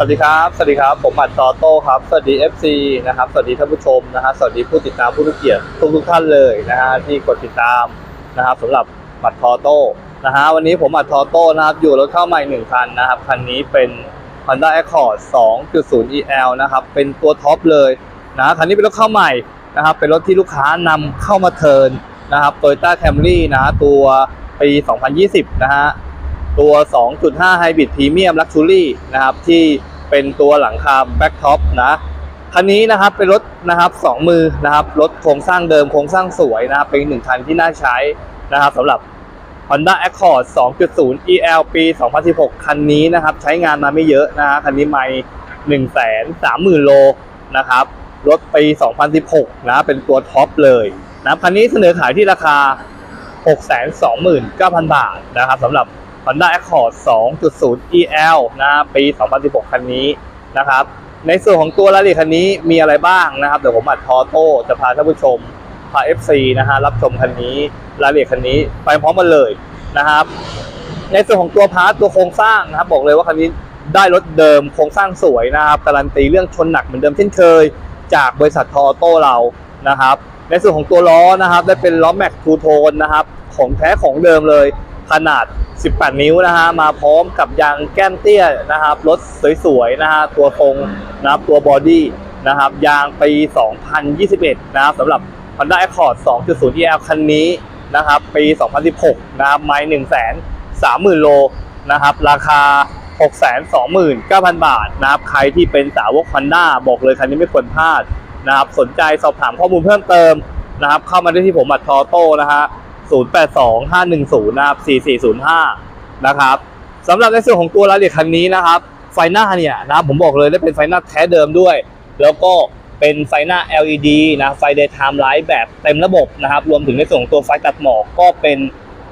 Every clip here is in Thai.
สวัสดีครับ สวัสดีครับ ผมอัดตอโต้ครับ สวัสดี FC นะครับ สวัสดีท่านผู้ชมนะฮะ สวัสดีผู้ติดตามผู้ทุกเกียรติทุกทุกท่านเลยนะฮะที่กดติดตามนะครับสำหรับบัตรทอโต้นะฮะวันนี้ผมอัดทอโต้นะครับอยู่รถเข้าใหม่หนึ่งคันนะครับคันนี้เป็น Honda Accord 2.0 EL นะครับเป็นตัวท็อปเลยนะคันนี้เป็นรถเข้าใหม่นะครับเป็นรถที่ลูกค้านำเข้ามาเทิร์นนะครับ Toyota Camry นะฮะตัวปี 2020 นะฮะ ตัว 2.5 Hybrid Premium Luxury นะครับ ที่เป็นตัวหลังคา Back Top นะคันนี้นะครับเป็นรถนะครับสองมือนะครับรถโครงสร้างเดิมโครงสร้างสวยนะครับเป็นหนึ่งคันที่น่าใช้นะครับสำหรับ Honda Accord 2.0 EL ปี 2016 คันนี้นะครับใช้งานมาไม่เยอะนะฮะคันนี้ไม่130,000 โลนะครับรถปี 2016 นะเป็นตัวท็อปเลยนะครับคันนี้เสนอขายที่ราคา 629,000 บาทนะครับสำหรับ Honda Accord 2.0 EL นะปี 2016 คันนี้นะครับ ในส่วนของตัวรายละเอียดคันนี้มีอะไรบ้างนะครับเดี๋ยวผมอัดทอโต้จะพาท่านผู้ชมพา FC นะฮะรับชมคันนี้รายละเอียดคันนี้ไปพร้อมกันเลยนะครับ ในส่วนของตัวพาร์ทตัวโครงสร้างนะครับ บอกเลยว่าคันนี้ได้รถเดิมโครงสร้างสวยนะครับการันตีเรื่องชนหนักเหมือนเดิมเช่นเคย จากบริษัททอโต้เรานะครับ ในส่วนของตัวล้อนะครับ ได้เป็นล้อแม็กทูโทนนะครับ ของแท้ของเดิมเลย ขนาด 18 นิ้วนะฮะมาพร้อมกับยางแก้มเตี้ยนะครับรถสวยๆนะฮะตัวทรงนะครับตัวบอดี้นะครับยางปี 2021 นะครับสำหรับ Honda Accord 2.0 EL คันนี้นะครับปี 2016 นะครับไมล์1 3 0 0 0 0 โลนะครับราคา 629,000 บาทนะครับใครที่เป็นสาวก Honda บอกเลยคันนี้ไม่ควรพลาดนะครับสนใจสอบถามข้อมูลเพิ่มเติมนะครับเข้ามาได้ที่ผมอัดทอโต้นะฮะ 082510นะครับ4405นะครับสำหรับในส่วนของตัวรายละเอียดคันนี้นะครับ ไฟหน้าเนี่ยนะผมบอกเลยได้เป็นไฟหน้าแท้เดิมด้วย แล้วก็เป็นไฟหน้า LED นะไฟ daytime light แบบเต็มระบบนะครับ รวมถึงในส่วนของตัวไฟตัดหมอกก็เป็น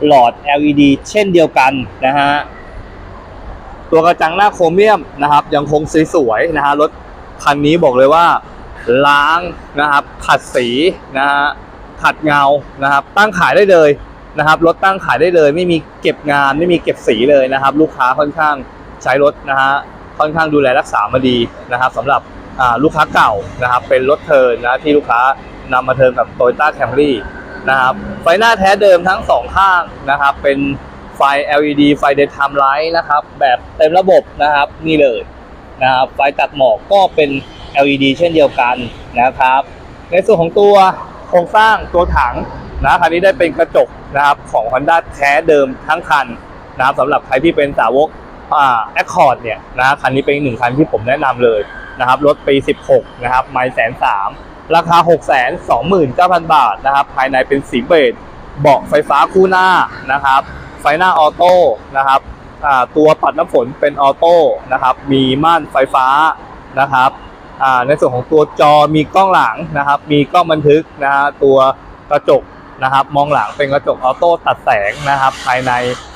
หลอด LED เช่นเดียวกันนะฮะตัวกระจังหน้าโครเมียมนะครับ ยังคงสวยๆนะฮะรถคันนี้บอกเลยว่าล้างนะครับขัดสีนะฮะ ขัดเงานะครับ ตั้งขายได้เลยนะครับรถตั้งขายได้เลย ไม่มีเก็บงานไม่มีเก็บสีเลยนะครับ ลูกค้าค่อนข้างใช้รถนะฮะค่อนข้างดูแลรักษามาดีนะครับสำหรับลูกค้าเก่านะครับ เป็นรถเทิร์นนะที่ลูกค้านำมาเทิร์นกับ Toyota Camry นะครับไฟหน้าแท้เดิมทั้งสองข้างนะครับ เป็นไฟ LED ไฟ daytime light นะครับ แบบเต็มระบบนะครับนี่เลยนะครับไฟตัดหมอกก็เป็น LED เช่นเดียวกันนะครับ ในส่วนของตัว โครงสร้างตัวถังนะคันนี้ได้เป็นกระจกนะครับของ Honda แท้เดิมทั้งคันนะครับสำหรับใครที่เป็นสาวกอ่า Accord เนี่ยนะคันนี้เป็นหนึ่งคันที่ผมแนะนำเลยนะครับรถปี 16 นะครับไมล์แสนสามราคา 6 2 9 0 0 0 บาทนะครับ ภายในเป็นสีเบจเบาะไฟฟ้าคู่หน้านะครับ ไฟหน้าออโต้นะครับตัวปัดน้ำฝนเป็นออโต้นะครับ มีม่านไฟฟ้านะครับ ในส่วนของตัวจอมีกล้องหลังนะครับ มีกล้องบันทึกนะฮะตัวกระจกนะครับ มองหลังเป็นกระจกออโต้ตัดแสงนะครับ ภายใน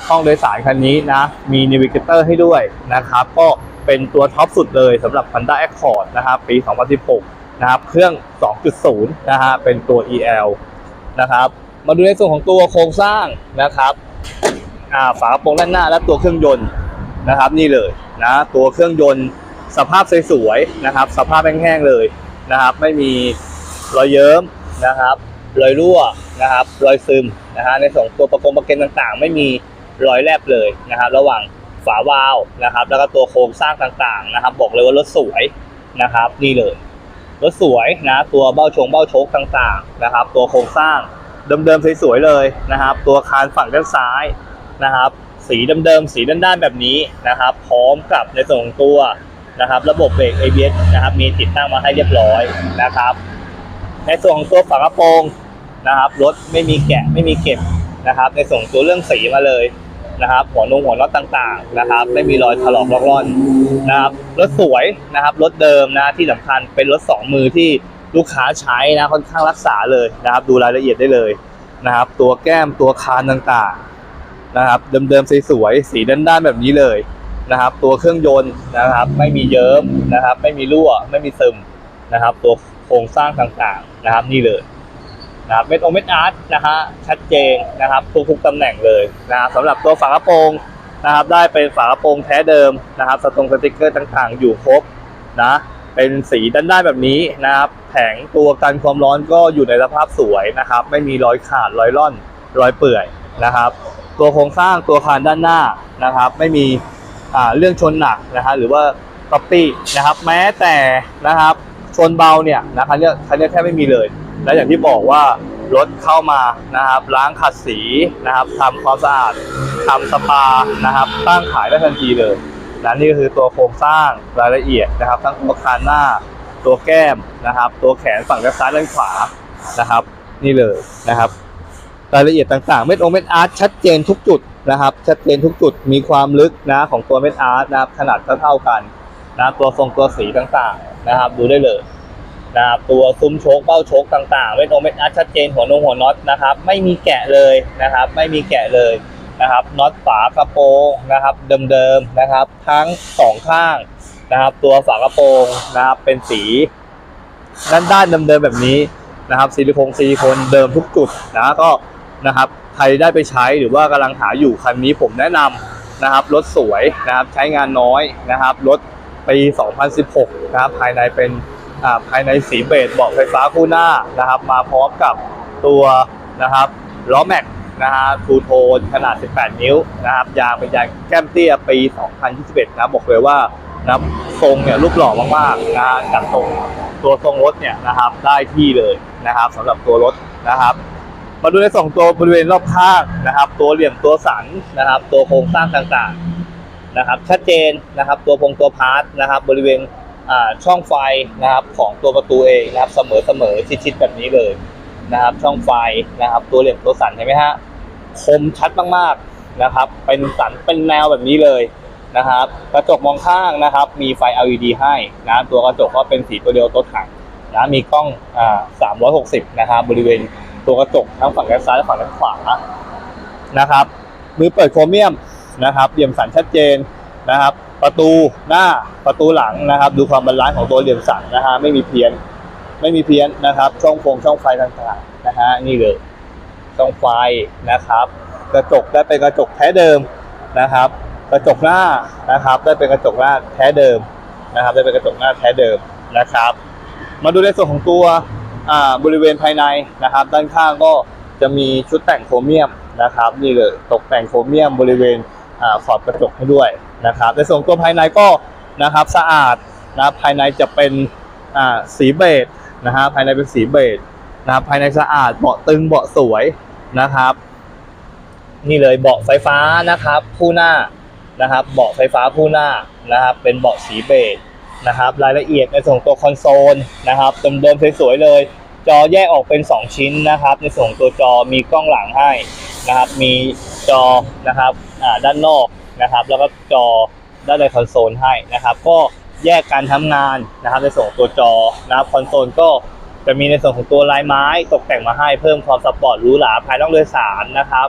ห้องโดยสารคันนี้นะมีนิวิเกเตอร์ให้ด้วยนะครับ ก็เป็นตัวท็อปสุดเลยสำหรับ Honda Accord นะครับ ปี 2016 นะครับ เครื่อง 2.0 นะฮะเป็นตัว EL นะครับ มาดูในส่วนของตัวโครงสร้างนะครับอ่าฝากระโปรงด้านหน้าและตัวเครื่องยนต์นะครับ นี่เลยนะตัวเครื่องยนต์ สภาพสวยๆนะครับ สภาพแห้งๆเลยนะครับ ไม่มีรอยเยิ้มนะครับรอยรั่วนะครับ รอยซึมนะฮะในส่วนของตัวประกงประเก็นต่างๆ ไม่มีรอยแลบเลยนะครับ ระหว่างฝาวาล์วนะครับ แล้วก็ตัวโครงสร้างต่างๆนะครับ บอกเลยว่ารถสวยนะครับ นี่เลยรถสวยนะตัวเบ้าชงเบ้าชคต่างๆนะครับ ตัวโครงสร้างเดิมๆสวยๆเลยนะครับ ตัวคานฝั่งด้านซ้ายนะครับ สีเดิมๆสีด้านๆแบบนี้นะครับ พร้อมกับในส่วนของตัว นะครับระบบเบรก ABS นะครับมีติดตั้งมาให้เรียบร้อยนะครับ ในส่วนของตัวฝากระโปรงนะครับรถไม่มีแกะไม่มีเก็บนะครับ ในส่วนของตัวเรื่องสีมาเลยนะครับหัวนงหัวน็อตต่างๆนะครับ ไม่มีรอยถลอกลอกล่อนนะครับรถสวยนะครับรถเดิมนะที่สำคัญเป็นรถสองมือที่ลูกค้าใช้นะค่อนข้างรักษาเลยนะครับ ดูรายละเอียดได้เลยนะครับ ตัวแก้มตัวคานต่างๆนะครับ เดิมๆสวยๆสีด้านๆแบบนี้เลย นะครับ ตัวเครื่องยนต์นะครับ ไม่มีเยิ้มนะครับ ไม่มีรั่ว ไม่มีซึมนะครับ ตัวโครงสร้างต่างๆนะครับ นี่เลยนะครับเม็ดองเม็ดอาร์ตนะฮะชัดเจนนะครับทุกๆตำแหน่งเลยนะครับสำหรับตัวฝากระโปรงนะครับ ได้เป็นฝากระโปรงแท้เดิมนะครับสตรงสติกเกอร์ต่างๆ อยู่ครบนะเป็นสีด้านด้านแบบนี้นะครับแผงตัวกันความร้อนก็อยู่ในสภาพสวยนะครับ ไม่มีรอยขาดรอยร่อนรอยเปื่อยนะครับ ตัวโครงสร้างตัวคานด้านหน้านะครับ ไม่มี เรื่องชนหนักนะฮะหรือว่าก๊อปปี้นะครับ แม้แต่นะครับชนเบาเนี่ยนะคันเนี้ยคันเนี้ยแทบไม่มีเลย และอย่างที่บอกว่ารถเข้ามานะครับล้างขัดสีนะครับทำความสะอาดทำสปานะครับ ตั้งขายได้ทันทีเลยนะนี่ก็คือตัวโครงสร้างรายละเอียดนะครับ ทั้งตัวคานหน้า ตัวแก้มนะครับ ตัวแขนฝั่งด้านซ้ายด้านขวานะครับ นี่เลยนะครับ รายละเอียดต่างๆ เม็ดโอเม็ดอาร์ตชัดเจนทุกจุด นะครับชัดเจนทุกจุดมีความลึกนะของตัวเม็ดอาร์ตนะครับขนาดเท่าๆกันนะตัวทรงตัวสีต่างๆนะครับ ดูได้เลยนะครับตัวซุ้มโชคเบ้าโชคต่างๆเม็ดโอเม็ดอาร์ตชัดเจนหัวนงหัวน็อตนะครับ ไม่มีแกะเลยนะครับ ไม่มีแกะเลยนะครับน็อตฝากระโปรงนะครับ เดิมๆนะครับ ทั้งสองข้างนะครับ ตัวฝากระโปรงนะครับเป็นสีด้านด้านเดิมๆแบบนี้นะครับซิลิโคนซิลิโคนเดิมทุกจุดนะก็นะครับ ใครได้ไปใช้หรือว่ากำลังหาอยู่คันนี้ผมแนะนำนะครับรถสวยนะครับใช้งานน้อยนะครับรถปี 2016 นะครับภายในเป็นภายในสีเบจเบาะไฟฟ้าคู่หน้านะครับ มาพร้อมกับตัวนะครับล้อแม็กนะฮะทูโทนขนาด 18 นิ้วนะครับยางเป็นยางแก้มเตี้ยปี 2021 นะบบอกเลยว่านะครับทรงเนี่ยรูปหล่อมากๆนะฮะจัดทรงตัวทรงรถเนี่ยนะครับได้ที่เลยนะครับสำหรับตัวรถนะครับ มาดูในสองตัวบริเวณรอบข้างนะครับ ตัวเหลี่ยมตัวสันนะครับ ตัวโครงสร้างต่างๆนะครับ ชัดเจนนะครับ ตัวพงตัวพาร์ทนะครับ บริเวณช่องไฟนะครับของตัวประตูเองนะครับ เสมอเสมอชิดๆแบบนี้เลยนะครับ ช่องไฟนะครับ ตัวเหลี่ยมตัวสันเห็นไหมฮะคมชัดมากๆนะครับ เป็นสันเป็นแนวแบบนี้เลยนะครับ กระจกมองข้างนะครับ มีไฟ LED ให้นะตัวกระจกก็เป็นสีตัวเดียวตัวถังนะมีกล้องอ่า360 นะครับบริเวณ ตัวกระจกทั้งฝั่งด้านซ้ายและฝั่งด้านขวานะครับ มือเปิดโครเมียมนะครับเหลี่ยมสันชัดเจนนะครับ ประตูหน้าประตูหลังนะครับ ดูความบาลานซ์ของตัวเหลี่ยมสันนะฮะไม่มีเพี้ยนไม่มีเพี้ยนนะครับ ช่องโฟงช่องไฟต่างๆนะฮะนี่เลยช่องไฟนะครับ กระจกได้เป็นกระจกแท้เดิมนะครับ กระจกหน้านะครับ ได้เป็นกระจกหน้าแท้เดิมนะครับ ได้เป็นกระจกหน้าแท้เดิมนะครับ มาดูในส่วนของตัว บริเวณภายในนะครับ ด้านข้างก็จะมีชุดแต่งโครเมียมนะครับ นี่เลยตกแต่งโครเมียมบริเวณอ่าขอบกระจกให้ด้วยนะครับในส่วนของตัวภายในก็นะครับสะอาดนะภายในจะเป็นสีเบจนะฮะภายในเป็นสีเบจนะครับภายในสะอาดเบาะตึงเบาะสวยนะครับ นี่เลยเบาะไฟฟ้านะครับคู่หน้านะครับ เบาะไฟฟ้าคู่หน้านะครับ เป็นเบาะสีเบจ นะครับรายละเอียดในส่วนของตัวคอนโซลนะครับเดิมๆสวยๆเลย จอแยกออกเป็น 2 ชิ้นนะครับ ในส่วนของตัวจอมีกล้องหลังให้นะครับ มีจอนะครับด้านนอกนะครับ แล้วก็จอด้านในคอนโซลให้นะครับ ก็แยกการทำงานนะครับในส่วนของตัวจอนะครับคอนโซลก็จะมีในส่วนของตัวลายไม้ตกแต่งมาให้เพิ่มความสปอร์ตหรูหราภายนอกโดยสารนะครับ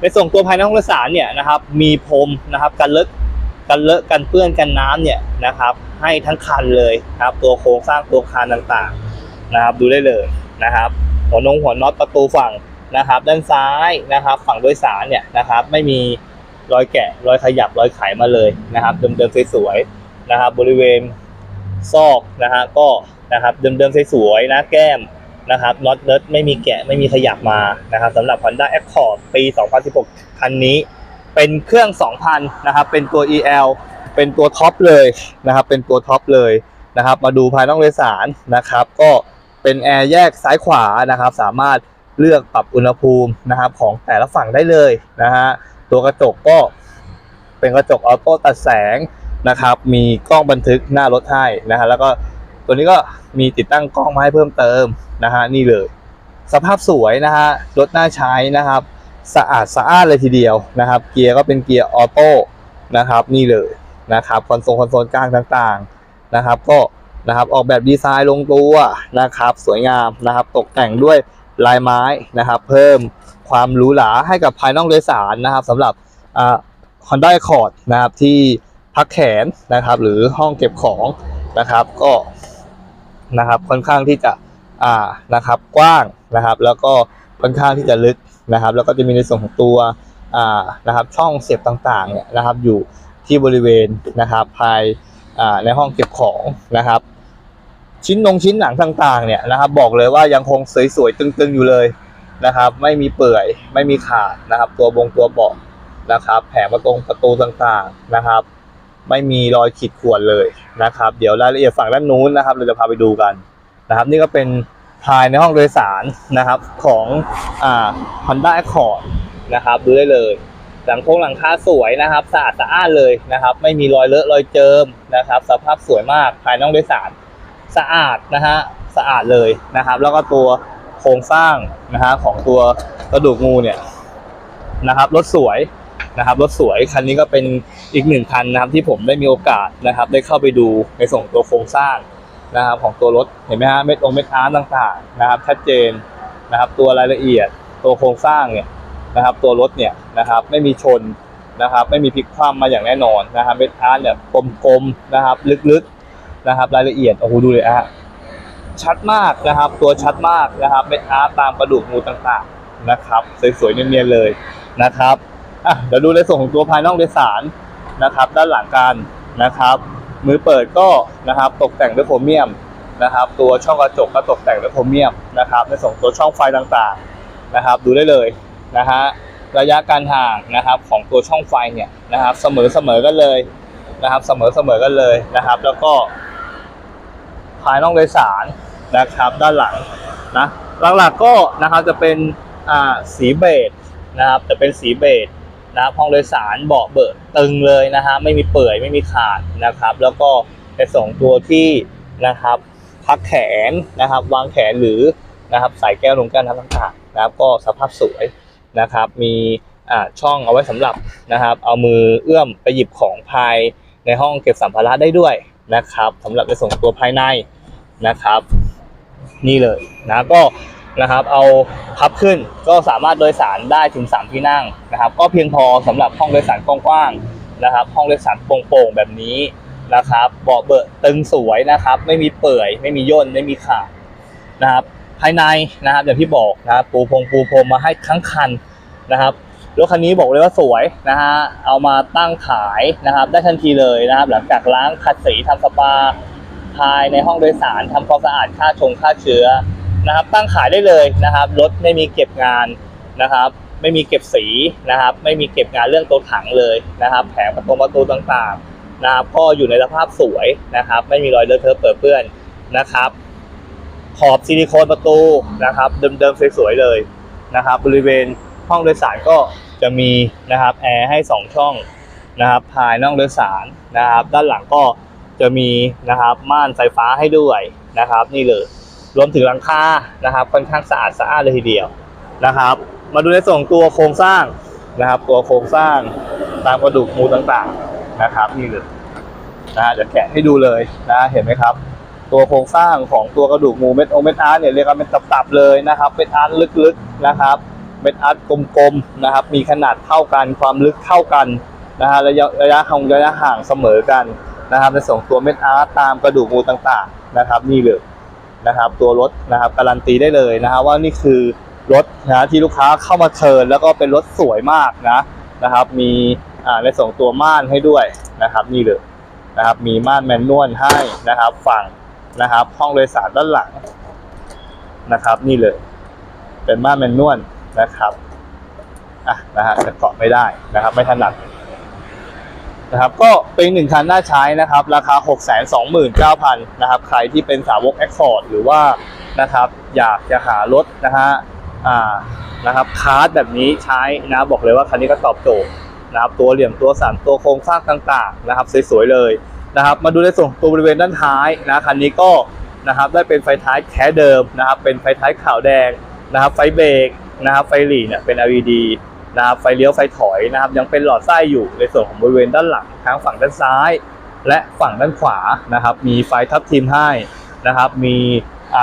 ในส่วนตัวภายในห้องโดยสารเนี่ยนะครับ มีพรมนะครับกันเลอะกันเลอะกันเปื้อนกันน้ำเนี่ยนะครับ ให้ทั้งคันเลยนะครับ ตัวโครงสร้างตัวคานต่างๆนะครับ ดูได้เลยนะครับ หัวนงหัวน็อตประตูฝั่งนะครับ ด้านซ้ายนะครับ ฝั่งโดยสารเนี่ยนะครับ ไม่มีรอยแกะรอยขยับรอยไขมาเลยนะครับ เดิมๆสวยๆนะครับ บริเวณซอกนะฮะก็นะครับเดิมๆสวยๆนะแก้มนะครับน็อตเนิร์ดไม่มีแกะไม่มีขยับมานะครับสำหรับ Honda Accord ปี 2016 คันนี้ เป็นเครื่อง 2,000 นะครับ เป็นตัว EL เป็นตัวท็อปเลยนะครับ เป็นตัวท็อปเลยนะครับ มาดูภายนอกโดยสารนะครับ ก็เป็นแอร์แยกซ้ายขวานะครับ สามารถเลือกปรับอุณหภูมินะครับ ของแต่ละฝั่งได้เลยนะฮะตัวกระจกก็เป็นกระจกออโต้ตัดแสงนะครับ มีกล้องบันทึกหน้ารถให้นะฮะแล้วก็ตัวนี้ก็มีติดตั้งกล้องมาให้เพิ่มเติมนะฮะนี่เลย สภาพสวยนะฮะรถน่าใช้นะครับ สะอาดสะอาดเลยทีเดียวนะครับ เกียร์ก็เป็นเกียร์ออโต้นะครับ นี่เลย นะครับคอนโซลคอนโซลกลางต่างๆนะครับ ก็นะครับออกแบบดีไซน์ลงตัวนะครับ สวยงามนะครับ ตกแต่งด้วยลายไม้นะครับ เพิ่มความหรูหราให้กับภายนอกโดยสารนะครับสำหรับอ่า Honda Accord นะครับที่พักแขนนะครับ หรือห้องเก็บของนะครับก็นะครับค่อนข้างที่จะอ่านะครับกว้างนะครับ แล้วก็ค่อนข้างที่จะลึกนะครับ แล้วก็จะมีในส่วนของตัวอ่านะครับช่องเสียบต่างๆเนี่ยนะครับอยู่ ที่บริเวณนะครับ ภายในห้องเก็บของนะครับ ชิ้นนงชิ้นหนังต่างๆเนี่ยนะครับ บอกเลยว่ายังคงสวยๆตึงๆอยู่เลยนะครับ ไม่มีเปื่อยไม่มีขาดนะครับ ตัวบงตัวเบาะนะครับ แผงประตงประตูต่างๆนะครับ ไม่มีรอยขีดข่วนเลยนะครับ เดี๋ยวรายละเอียดฝั่งด้านนู้นนะครับ เราจะพาไปดูกันนะครับ นี่ก็เป็นภายในห้องโดยสารนะครับของอ่า Honda Accord นะครับ ดูได้เลย หลังโค้งหลังคาสวยนะครับสะอาดสะอ้านเลยนะครับ ไม่มีรอยเลอะรอยเจิมนะครับ สภาพสวยมากภายในห้องโดยสารสะอาดนะฮะสะอาดเลยนะครับ แล้วก็ตัวโครงสร้างนะฮะของตัวกระดูกงูเนี่ยนะครับรถสวยนะครับรถสวยคันนี้ก็เป็นอีกหนึ่งคันนะครับที่ผมได้มีโอกาสนะครับ ได้เข้าไปดูในส่งตัวโครงสร้างนะครับของตัวรถเห็นไหมฮะเม็ดองเม็ดอาร์ตต่างๆนะครับชัดเจนนะครับตัวรายละเอียดตัวโครงสร้างเนี่ย นะครับตัวรถเนี่ยนะครับไม่มีชนนะครับไม่มีพลิกคว่ำมาอย่างแน่นอนนะครับเม็ดอาร์ตเนี่ยกลมๆนะครับลึกๆนะครับรายละเอียดโอ้โหดูเลยอะฮะชัดมากนะครับตัวชัดมากนะครับเม็ดอาร์ตตามกระดูกงูต่างๆนะครับสวยๆเนียนๆเลยนะครับอะเดี๋ยวดูในส่วนของตัวภายนอกโดยสารนะครับ ด้านหลังกันนะครับ มือเปิดก็นะครับตกแต่งด้วยโครเมียมนะครับ ตัวช่องกระจกก็ตกแต่งด้วยโครเมียมนะครับ ในส่วนของตัวช่องไฟต่างๆนะครับ ดูได้เลย นะฮะระยะการห่างนะครับของตัวช่องไฟเนี่ยนะครับเสมอเสมอกันเลยนะครับเสมอเสมอกันเลยนะครับ แล้วก็ภายนอกโดยสารนะครับด้านหลังนะหลักๆก็นะครับจะเป็นอ่าสีเบจนะครับจะเป็นสีเบจนะครับห้องโดยสารเบาะเบิดตึงเลยนะฮะไม่มีเปื่อยไม่มีขาดนะครับ แล้วก็ในสองตัวที่นะครับพักแขนนะครับ วางแขนหรือนะครับใส่แก้วลงแก้วน้ำต่างๆนะครับก็สภาพสวย นะครับ มีช่องเอาไว้สำหรับนะครับ เอามือเอื้อมไปหยิบของภายในห้องเก็บสัมภาระได้ด้วยนะครับสำหรับในส่งตัวภายในนะครับ นี่เลยนะก็นะครับ เอาพับขึ้นก็สามารถโดยสารได้ถึง 3 ที่นั่งนะครับ ก็เพียงพอสำหรับห้องโดยสารกว้างๆนะครับ ห้องโดยสารโปร่งๆแบบนี้นะครับเบาะเบอะตึงสวยนะครับ ไม่มีเปื่อย ไม่มีย่นไม่มีขาดนะครับ ภายในนะครับอย่างที่บอกนะครับปูพงปูพรมมาให้ทั้งคันนะครับรถคันนี้บอกเลยว่าสวยนะฮะเอามาตั้งขายนะครับ ได้ทันทีเลยนะครับ หลังจากล้างขัดสีทำสปาภายในห้องโดยสารทำความสะอาดฆ่าชงฆ่าเชื้อนะครับ ตั้งขายได้เลยนะครับรถไม่มีเก็บงานนะครับ ไม่มีเก็บสีนะครับ ไม่มีเก็บงานเรื่องตัวถังเลยนะครับ แผงประตูประตูต่างๆนะครับก็อยู่ในสภาพสวยนะครับ ไม่มีรอยเลอะเทอะเปื้อนนะครับ ขอบซิลิโคนประตูนะครับเดิมๆสวยๆเลยนะครับ บริเวณห้องโดยสารก็จะมีนะครับแอร์ให้ 2 ช่องนะครับภายนอกโดยสารนะครับ ด้านหลังก็จะมีนะครับม่านไฟฟ้าให้ด้วยนะครับ นี่เลยรวมถึงหลังคานะครับค่อนข้างสะอาดสะอาดเลยทีเดียวนะครับ มาดูในส่วนของตัวโครงสร้างนะครับ ตัวโครงสร้างตามกระดูกงูต่างๆนะครับ นี่เลยนะฮะเดี๋ยวแกะให้ดูเลยนะเห็นไหมครับ ตัวโครงสร้างของตัวกระดูกงูเม็ดโอเม็ดอาร์ตเนี่ยเรียกว่าเป็นตับๆเลยนะครับเป็นอาร์ตลึกๆนะครับเม็ดอาร์ตกลมๆนะครับ มีขนาดเท่ากันความลึกเท่ากันนะฮะระยะระยะห่างระยะห่างเสมอกันนะครับในส่งตัวเม็ดอาร์ตตามกระดูกงูต่างๆนะครับนี่เลยนะครับตัวรถนะครับการันตีได้เลยนะฮะว่านี่คือรถนะที่ลูกค้าเข้ามาเชิญแล้วก็เป็นรถสวยมากนะนะครับ มีอ่าในส่งตัวม่านให้ด้วยนะครับ นี่เลยนะครับมีม่านแมนนวลให้นะครับฝั่ง นะครับ ห้องโดยสารด้านหลังนะครับ นี่เลย เป็นม่านแมนนวลนะครับอะนะฮะจะเกาะไม่ได้นะครับ ไม่ถนัดนะครับก็เป็นหนึ่งคันน่าใช้นะครับ ราคา 6 2 9 0 0 0นะครับใครที่เป็นสาวก Accord หรือว่านะครับอยากจะหารถนะฮะอ่านะครับคาร์ดแบบนี้ใช้นะบอกเลยว่าคันนี้ก็ตอบโจทย์นะครับตัวเหลี่ยมตัวสันตัวโครงสร้างต่างๆนะครับ สวยๆเลย นะครับ มาดูในส่วนตัวบริเวณด้านท้ายนะคันนี้ก็นะครับได้เป็นไฟท้ายแท้เดิมนะครับ เป็นไฟท้ายขาวแดงนะครับ ไฟเบรกนะครับ ไฟหลีเนี่ยเป็น LED นะครับ ไฟเลี้ยวไฟถอยนะครับ ยังเป็นหลอดไส้อยู่ในส่วนของบริเวณด้านหลังทั้งฝั่งด้านซ้าย และฝั่งด้านขวานะครับ มีไฟทับทิมให้นะครับ มี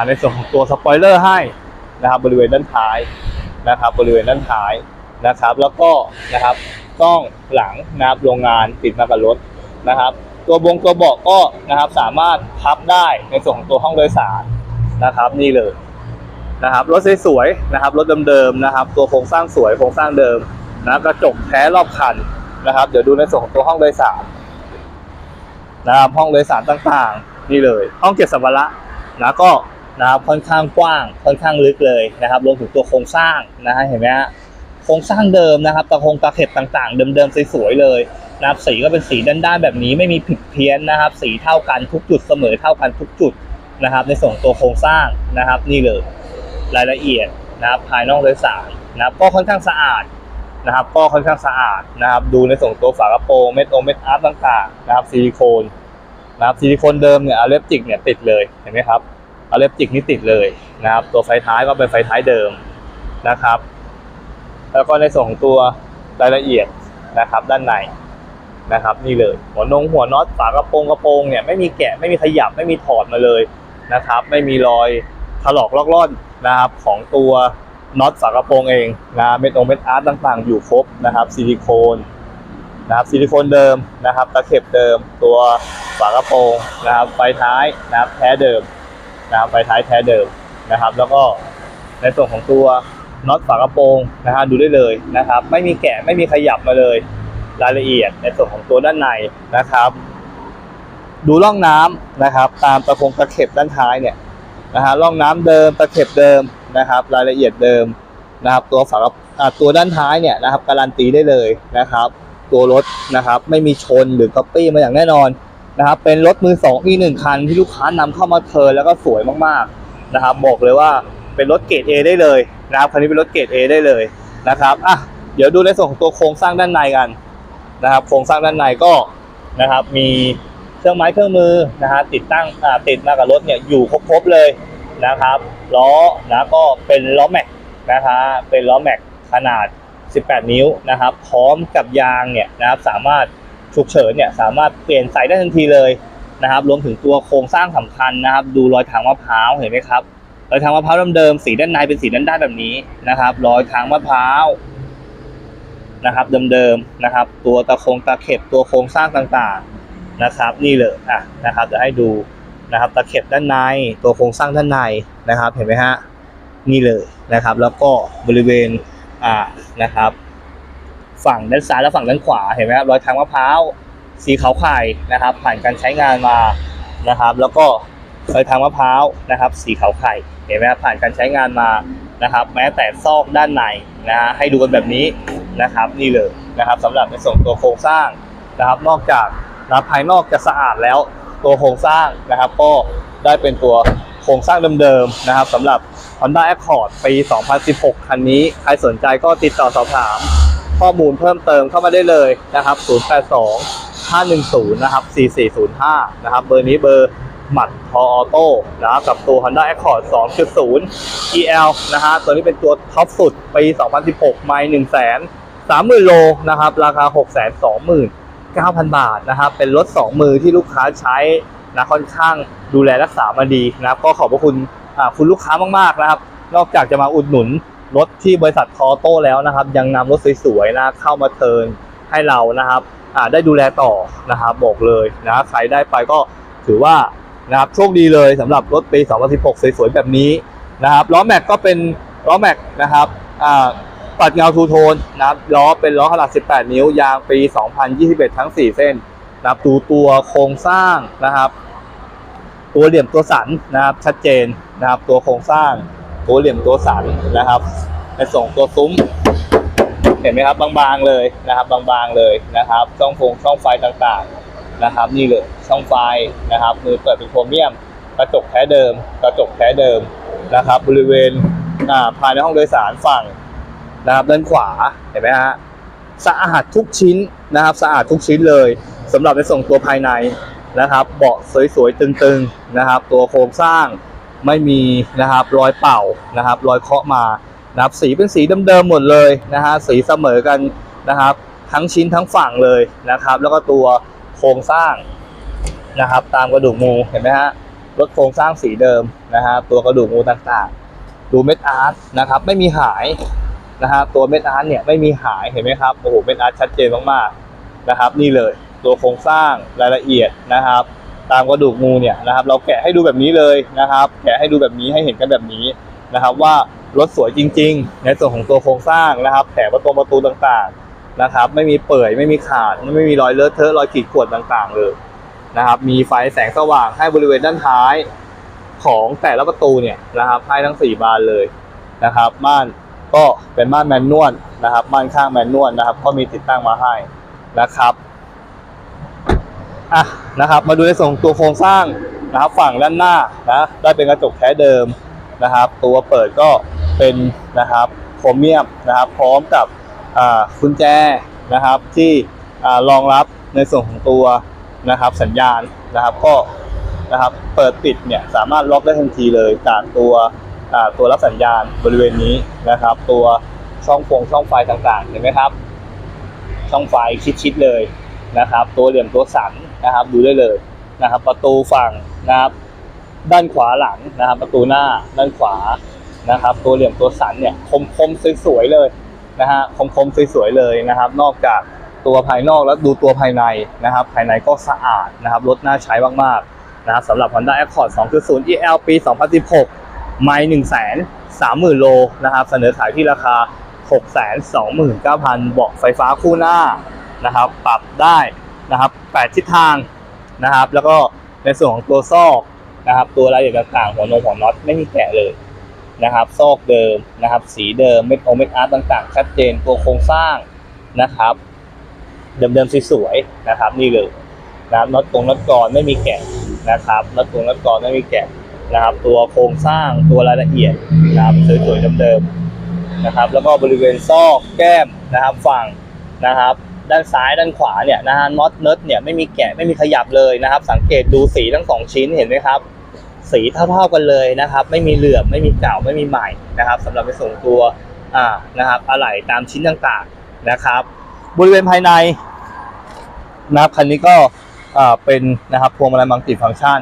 ในส่วนของตัวสปอยเลอร์ให้นะครับ บริเวณด้านท้ายนะครับ บริเวณด้านท้ายนะครับ แล้วก็นะครับกล้องหลังนะครับโรงงานติดมากับรถนะครับ ตัวบงตัวเบาะก็นะครับสามารถพับได้ในส่วนของตัวห้องโดยสารนะครับนี่เลยนะครับรถสวยๆนะครับรถเดิมๆนะครับ ตัวโครงสร้างสวยโครงสร้างเดิมนะกระจกแท้รอบคันนะครับ เดี๋ยวดูในส่วนของตัวห้องโดยสารนะครับห้องโดยสารต่างๆ นี่เลย ห้องเก็บสัมภาระนะก็นะครับค่อนข้างกว้างค่อนข้างลึกเลยนะครับรวมถึงตัวโครงสร้างนะฮะเห็นไหมฮะโครงสร้างเดิมนะครับตะคงตะเข็บต่างๆ เดิมๆสวยๆเลย นะครับสีก็เป็นสีด้านๆแบบนี้ไม่มีผิดเพี้ยนนะครับ สีเท่ากันทุกจุดเสมอเท่ากันทุกจุดนะครับ ในส่วนของตัวโครงสร้างนะครับ นี่เลยรายละเอียดนะครับภายนอกโดยสารนะครับ ก็ค่อนข้างสะอาดนะครับ ก็ค่อนข้างสะอาดนะครับ ดูในส่วนตัวฝากระโปรงเม็ดโอเม็ดอาร์ตต่างๆนะครับซิลิโคนนะครับซิลิโคนเดิมเนี่ยอะเลปจิกเนี่ยติดเลยเห็นไหมครับอะเลปจิกนี่ติดเลยนะครับ ตัวไฟท้ายก็เป็นไฟท้ายเดิมนะครับ แล้วก็ในส่วนของตัวรายละเอียดนะครับ ด้านใน นะครับนี่เลยหัวนงหัวน็อตฝากระโปรงกระโปรงเนี่ยไม่มีแกะไม่มีขยับไม่มีถอดมาเลยนะครับ ไม่มีรอยถลอกลอกล่อนนะครับของตัวน็อตฝากระโปรงเองนะเม็ดองเม็ดอาร์ตต่างๆ อยู่ครบนะครับซิลิโคนนะครับซิลิโคนเดิมนะครับตะเข็บเดิม ตัวฝากระโปรงนะครับไฟท้ายนะครับแท้เดิมนะครับไฟท้ายแท้เดิมนะครับ แล้วก็ในส่วนของตัวน็อตฝากระโปรงนะฮะดูได้เลยนะครับ ไม่มีแกะไม่มีขยับมาเลย รายละเอียดในส่วนของตัวด้านในนะครับ ดูร่องน้ำนะครับ ตามตะคงตะเข็บด้านท้ายเนี่ยนะฮะร่องน้ำเดิมตะเข็บเดิมนะครับ รายละเอียดเดิมนะครับ ตัวฝากระอ่าตัวด้านท้ายเนี่ยนะครับ การันตีได้เลยนะครับ ตัวรถนะครับ ไม่มีชนหรือก๊อปปี้มาอย่างแน่นอนนะครับ เป็นรถมือสองอีกหนึ่งคันที่ลูกค้านำเข้ามาเทิร์นแล้วก็สวยมากๆนะครับ บอกเลยว่าเป็นรถเกรด A ได้เลยนะครับคันนี้เป็นรถเกรด A ได้เลยนะครับอะเดี๋ยวดูในส่วนของตัวโครงสร้างด้านในกัน นะครับโครงสร้างด้านในก็นะครับมีเครื่องไม้เครื่องมือนะฮะติดตั้งติดมากับรถเนี่ยอยู่ครบๆเลยนะครับล้อนะก็เป็นล้อแม็กนะคะเป็นล้อแม็กขนาด 18 นิ้วนะครับ พร้อมกับยางเนี่ยนะครับสามารถฉุกเฉินเนี่ยสามารถเปลี่ยนใส่ได้ทันทีเลยนะครับ รวมถึงตัวโครงสร้างสำคัญนะครับ ดูรอยทางมะพร้าวเห็นไหมครับรอยทางมะพร้าวเดิมๆสีด้านในเป็นสีด้านๆแบบนี้นะครับ รอยทางมะพร้าว นะครับเดิมๆนะครับ ตัวตะโคงตะเข็บตัวโครงสร้างต่างๆนะครับ นี่เลยอะนะครับจะให้ดูนะครับตะเข็บด้านในตัวโครงสร้างด้านในนะครับ เห็นไหมฮะนี่เลยนะครับ แล้วก็บริเวณอ่านะครับ ฝั่งด้านซ้ายและฝั่งด้านขวาเห็นไหมครับรอยทางมะพร้าวสีขาวไข่นะครับ ผ่านการใช้งานมานะครับ แล้วก็รอยทางมะพร้าวนะครับ สีขาวไข่เห็นไหมครับผ่านการใช้งานมานะครับ แม้แต่ซอกด้านในนะฮะให้ดูกันแบบนี้ นะครับนี่เลยนะครับสำหรับในส่วนตัวโครงสร้างนะครับนอกจากนะภายนอกจะสะอาดแล้วตัวโครงสร้างนะครับ ก็ได้เป็นตัวโครงสร้างเดิมๆนะครับสำหรับ Honda Accord ปี 2016 คันนี้ ใครสนใจก็ติดต่อสอบถาม ข้อมูลเพิ่มเติมเข้ามาได้เลยนะครับ 082 510 นะครับ 4405 นะครับ เบอร์นี้เบอร์หมัดทอออโต้นะครับกับตัว Honda Accord 2.0 EL นะฮะตัวนี้เป็นตัวท็อปสุดปี 2016 ไม่1 0 0 0 0 30,000โลนะครับราคา 629,000 บาทนะครับเป็นรถ 2 มือที่ลูกค้าใช้นะค่อนข้างดูแลรักษามาดีนะครับก็ขอบพระคุณคุณลูกค้ามากๆนะครับ นอกจากจะมาอุดหนุนรถที่บริษัททอโต้แล้วนะครับ ยังนำรถสวยๆนะเข้ามาเทิร์นให้เรานะครับได้ดูแลต่อนะครับบอกเลยนะใครได้ไปก็ถือว่านะครับโชคดีเลยสำหรับรถปี 2016 สวยๆแบบนี้นะครับล้อแม็กก็เป็นล้อแม็กนะครับอ่า ปัดเงาทูโทนนะครับล้อเป็นล้อขนาด 18 นิ้ว ยางปี 2021 ทั้ง 4 เส้นนะครับดูตัวโครงสร้างนะครับ ตัวเหลี่ยมตัวสันนะครับ ชัดเจนนะครับ ตัวโครงสร้าง ตัวเหลี่ยมตัวสันนะครับในส่งตัวซุ้ม เห็นไหมครับ บางๆเลยนะครับ บางๆเลยนะครับ ช่องโฟงช่องไฟต่างๆนะครับ นี่เลยช่องไฟนะครับ มือเปิดเป็นโครเมียม กระจกแท้เดิม กระจกแท้เดิมนะครับ บริเวณภายในห้องโดยสารฝั่ง นะครับด้านขวาเห็นไหมฮะสะอาดทุกชิ้นนะครับ สะอาดทุกชิ้นเลยสำหรับในส่งตัวภายในนะครับ เบาะสวยๆตึงๆนะครับ ตัวโครงสร้างไม่มีนะครับรอยเป่านะครับ รอยเคาะมานะครับสีเป็นสีเดิมๆหมดเลยนะฮะสีเสมอกันนะครับ ทั้งชิ้นทั้งฝั่งเลยนะครับ แล้วก็ตัวโครงสร้างนะครับ ตามกระดูกงูเห็นไหมฮะรถโครงสร้างสีเดิมนะฮะตัวกระดูกงูต่างๆ ดูเม็ดอาร์ตนะครับ ไม่มีหาย นะฮะตัวเม็ดอาร์ตเนี่ยไม่มีหายเห็นไหมครับโอ้โหเม็ดอาร์ตชัดเจนมากๆนะครับ นี่เลยตัวโครงสร้างรายละเอียดนะครับ ตามกระดูกงูเนี่ยนะครับ เราแกะให้ดูแบบนี้เลยนะครับ แกะให้ดูแบบนี้ให้เห็นกันแบบนี้นะครับ ว่ารถสวยจริง ๆ ในส่วนของตัวโครงสร้างนะครับแถบประตูประตูต่างๆนะครับ ไม่มีเปื่อยไม่มีขาดไม่มีรอยเลอะเทอะรอยขีดข่วนต่างๆเลยนะครับมีไฟแสงสว่างให้บริเวณด้านท้ายของแต่ละประตูเนี่ยนะครับให้ทั้งสี่บานเลยนะครับม่าน ก็เป็นม่านแมนนวลนะครับม่านข้างแมนนวลนะครับ ก็มีติดตั้งมาให้นะครับอะนะครับ มาดูในส่วนของตัวโครงสร้างนะครับ ฝั่งด้านหน้านะได้เป็นกระจกแท้เดิมนะครับ ตัวเปิดก็เป็นนะครับโครเมียมนะครับ พร้อมกับอ่ากุญแจนะครับ ที่รองรับในส่วนของตัวนะครับ สัญญาณนะครับก็นะครับ เปิดปิดเนี่ยสามารถล็อกได้ทันทีเลยจากตัว ตัวรับสัญญาณบริเวณนี้นะครับ ตัวช่องโฟงช่องไฟต่างๆเห็นไหมครับ ช่องไฟชิดๆเลยนะครับ ตัวเหลี่ยมตัวสันนะครับดูได้เลยนะครับ ประตูฝั่งนะครับ ด้านขวาหลังนะครับ ประตูหน้าด้านขวานะครับ ตัวเหลี่ยมตัวสันเนี่ยคมๆสวยๆเลยนะฮะคมคมๆสวยๆเลยนะครับ นอกจากตัวภายนอกแล้วดูตัวภายในนะครับ ภายในก็สะอาดนะครับรถน่าใช้มากๆนะครับสำหรับ Honda Accord 2.0 EL ปี 2016 ไม่1 3 0 0 0 0โลนะครับ เสนอขายที่ราคา 629,000เบาะไฟฟ้าคู่หน้านะครับ ปรับได้นะครับ8ทิศทางนะครับ แล้วก็ในส่วนของตัวซอกนะครับ ตัวรายละเอียดต่างๆ หัวนงหัวน็อตไม่มีแกะเลยนะครับ ซอกเดิมนะครับ สีเดิมเม็ดโอเม็ดอาร์ตต่างๆ ชัดเจนตัวโครงสร้างนะครับ เดิมๆสวยๆนะครับ นี่เลยนะครับน็อตตรงน็อตกรอนไม่มีแกะนะครับน็อตตรงน็อตกรอนไม่มีแกะ นะครับ ตัวโครงสร้างตัวรายละเอียดนะครับสวยๆเดิมๆนะครับ แล้วก็บริเวณซอกแก้มนะครับฝั่งนะครับ ด้านซ้ายด้านขวาเนี่ยนะฮะน็อตเนิร์ดเนี่ยไม่มีแกะไม่มีขยับเลยนะครับ สังเกตดูสีทั้งสองชิ้นเห็นไหมครับ สีเท่าๆกันเลยนะครับ ไม่มีเหลื่อมไม่มีเก่าไม่มีใหม่นะครับสำหรับในส่วนตัวอ่านะครับอะไหล่ตามชิ้นต่างๆนะครับ บริเวณภายในนะครับคันนี้ก็อ่าเป็นนะครับพวงมาลัยมัลติฟังก์ชัน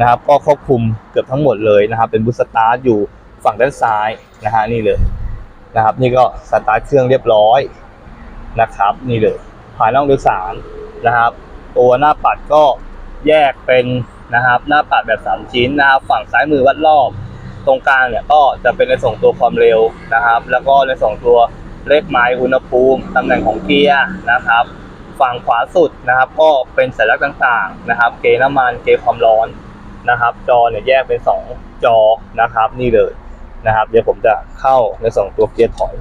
นะครับ ก็ควบคุมเกือบทั้งหมดเลยนะครับ เป็นบูสตาร์ทอยู่ฝั่งด้านซ้ายนะฮะนี่เลยนะครับ นี่ก็สตาร์ทเครื่องเรียบร้อยนะครับ นี่เลยภายนอกโดยสารนะครับ ตัวหน้าปัดก็แยกเป็นนะครับ หน้าปัดแบบ3ชิ้นนะครับฝั่งซ้ายมือวัดรอบตรงกลางเนี่ยก็จะเป็นในส่งตัวความเร็วนะครับ แล้วก็ในส่งตัวเลขไม้อุณหภูมิตำแหน่งของเกียร์นะครับ ฝั่งขวาสุดนะครับ ก็เป็นสัญลักษณ์ต่างๆนะครับ เกณฑ์น้ำมันเกณฑ์ความร้อน นะครับ จอเนี่ยแยกเป็น 2 จอนะครับ นี่เลยนะครับ เดี๋ยวผมจะเข้าในส่วนของตัวเกียร์ถอย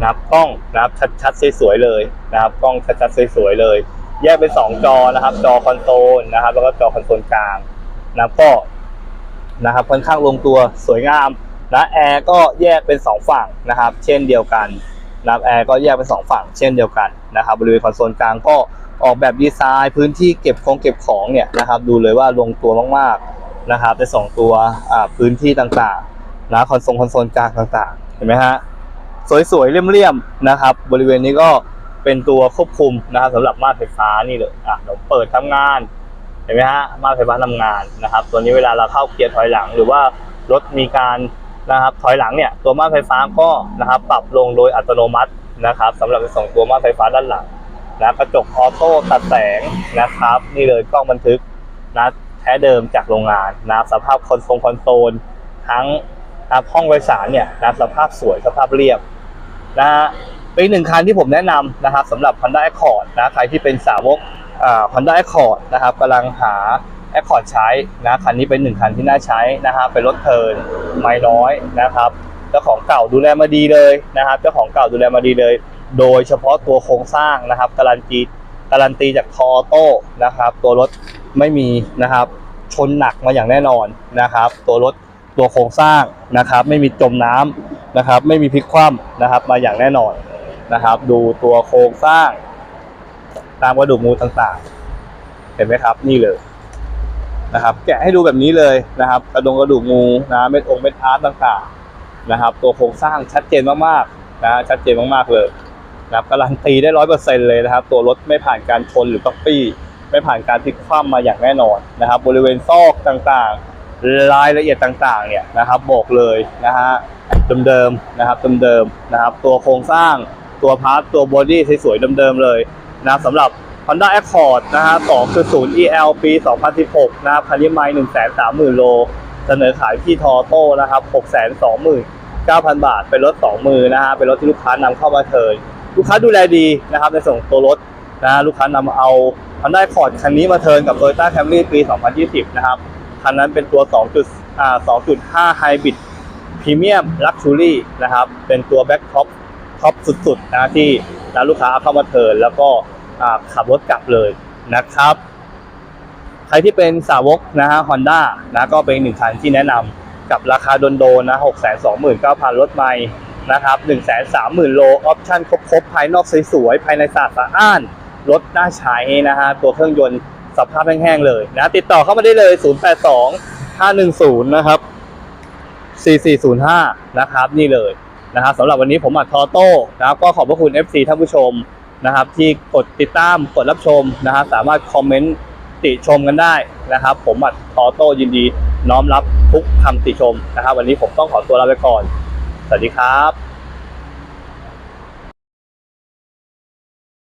นะครับกล้องนะครับชัดๆสวยๆเลยนะครับกล้องชัดๆสวยๆเลย แยกเป็น 2 จอนะครับ จอคอนโซลนะครับ แล้วก็จอคอนโซลกลางนะครับก็นะครับค่อนข้างลงตัวสวยงามนะแอร์ก็แยกเป็น 2 ฝั่งนะครับ เช่นเดียวกันนะครับแอร์ก็แยกเป็น 2 ฝั่ง เช่นเดียวกันนะครับบริเวณคอนโซลกลางก็ ออกแบบดีไซน์ พื้นที่เก็บของเก็บของเนี่ยนะครับ ดูเลยว่าลงตัวมากๆนะครับในสองตัวพื้นที่ต่างๆนะคอนโซลคอนโซลกลางต่างๆ เห็นไหมฮะสวยๆเลี่ยมๆนะครับ บริเวณนี้ก็เป็นตัวควบคุมนะครับสำหรับม่านไฟฟ้านี่เลยอะเดี๋ยวเปิดทำงานเห็นไหมฮะม่านไฟฟ้าทำงานนะครับ ตัวนี้เวลาเราเข้าเกียร์ถอยหลัง หรือว่ารถมีการนะครับถอยหลังเนี่ยตัวม่านไฟฟ้าก็นะครับปรับลงโดยอัตโนมัตินะครับสำหรับในส่งตัวม่านไฟฟ้าด้านหลัง นะกระจกออโต้ตัดแสงนะครับ นี่เลยกล้องบันทึกนะแท้เดิมจากโรงงานนะครับสภาพคอนโซลคอนโซลทั้งนะห้องโดยสารเนี่ยนะสภาพสวยสภาพเรียบนะฮะเป็นหนึ่งคันที่ผมแนะนำนะครับสำหรับ Honda Accord นะใครที่เป็นสาวกอ่า Honda Accord นะครับกำลังหา Accord ใช้นะคันนี้เป็นหนึ่งคันที่น่าใช้นะฮะเป็นรถเทินไม่น้อยนะครับ เจ้าของเก่าดูแลมาดีเลยนะครับ เจ้าของเก่าดูแลมาดีเลย โดยเฉพาะตัวโครงสร้างนะครับการันตีการันตีจากทอโต้นะครับ ตัวรถไม่มีนะครับ ชนหนักมาอย่างแน่นอนนะครับ ตัวรถตัวโครงสร้างนะครับ ไม่มีจมน้ำนะครับ ไม่มีพลิกคว่ำนะครับ มาอย่างแน่นอนนะครับ ดูตัวโครงสร้าง ตามกระดูกงูต่างๆ เห็นไหมครับ นี่เลยนะครับ แกะให้ดูแบบนี้เลยนะครับ กระดงกระดูกงูนะเม็ดองเม็ดอาร์ตต่างๆนะครับ ตัวโครงสร้างชัดเจนมากๆนะชัดเจนมากๆเลย นะครับการันตีได้ร้อยเปอร์เซ็นต์เลยนะครับ ตัวรถไม่ผ่านการชนหรือก๊อปปี้ ไม่ผ่านการพลิกคว่ำมาอย่างแน่นอนนะครับ บริเวณซอกต่างๆ รายละเอียดต่างๆ เนี่ยนะครับบอกเลยนะฮะเดิมๆนะครับเดิมๆนะครับ ตัวโครงสร้างตัวพาร์ทตัวบอดี้สวยๆเดิมๆเลยนะครับสำหรับ Honda Accord นะฮะ2.0 EL ปี 2016 นะครับคันนี้ไม่130,000 โล เสนอขายที่ทอโต้นะครับ 629,000 บาท เป็นรถ 2 มือนะฮะ เป็นรถที่ลูกค้านำเข้ามาเทิร์ ลูกค้าดูแลดีนะครับในส่วนของตัวรถนะลูกค้านำเอา Honda Accord คันนี้มาเทิร์นกับ Toyota Camry ปี 2020 นะครับ คันนั้นเป็นตัว 2. จุดอ่า2.5 Hybrid Premium Luxury นะครับ เป็นตัว Back Top ท็อปสุดๆนะที่นะลูกค้าเข้ามาเทิร์นแล้วก็ขับรถกลับเลยนะครับ ใครที่เป็นสาวกนะฮะฮอนด้านะก็เป็นหนึ่งคันที่แนะนำกับราคาโดนๆนะ 6 2 9 0 0 0 รถใหม่ นะครับ1 3 0 0 0 0 โล ออปชั่นครบๆ ภายนอกสวยๆ ภายในสะอาดสะอ้าน รถน่าใช้นะฮะ ตัวเครื่องยนต์สภาพแห้งๆเลยนะ ติดต่อเข้ามาได้เลย 082 510 นะครับ 4405 นะครับนี่เลยนะครับสำหรับวันนี้ผมอัดทอโต้นะครับก็ขอบพระคุณ FC ท่านผู้ชมนะครับที่กดติดตามกดรับชมนะครับสามารถคอมเมนต์ติชมกันได้นะครับ ผมอัดทอโต้ยินดีน้อมรับทุกคำติชมนะครับ วันนี้ผมต้องขอตัวลาไปก่อน สวัสดีครับ